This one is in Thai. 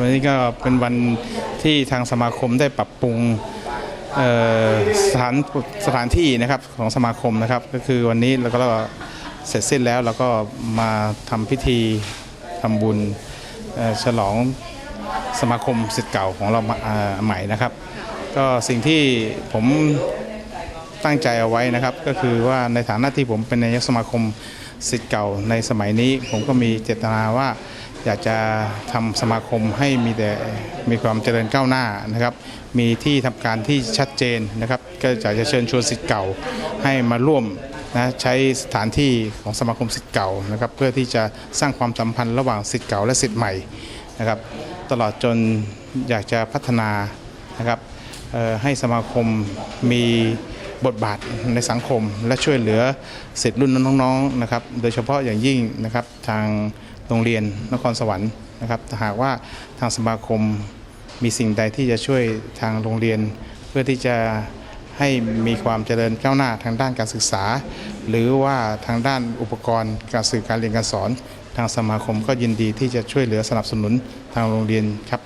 วันนี้ก็เป็นวันที่ทางสมาคมได้ปรับปรุงสถานสถานที่นะครับของสมาคมนะครับ ก็คือวันนี้เราก็เสร็จสิ้นแล้วเราก็มาทำพิธีทำบุญฉลองสมาคมสิทธิ์เก่าของเราใหม่นะครับ ก็สิ่งที่ผม ตั้งใจเอาไว้นะครับ ก็คือว่าในฐานะที่ผมเป็นนายกสมาคมสิทธิ์เก่าในสมัยนี้ ผมก็มีเจตนาว่าอยากจะทำสมาคมให้มีแต่มีความเจริญก้าวหน้านะครับ มีที่ทำการที่ชัดเจนนะครับ ก็อยากจะเชิญชวนสิทธิ์เก่าให้มาร่วมนะใช้สถานที่ของสมาคมสิทธิ์เก่านะครับ เพื่อที่จะสร้างความสัมพันธ์ระหว่างสิทธิ์เก่าและสิทธิ์ใหม่นะครับ ตลอดจนอยากจะพัฒนานะครับให้สมาคมมี บทบาทในสังคม และช่วยเหลือสิทธิ์รุ่นน้องๆนะครับ โดยเฉพาะอย่างยิ่งนะครับทางโรงเรียนนครสวรรค์นะครับหากว่าทางสมาคมมีสิ่งใดที่จะช่วยทางโรงเรียน เพื่อที่จะให้มีความเจริญก้าวหน้าทางด้านการศึกษา หรือว่าทางด้านอุปกรณ์การสื่อการเรียนการสอน ทางสมาคมก็ยินดีที่จะช่วยเหลือสนับสนุนทางโรงเรียนครับ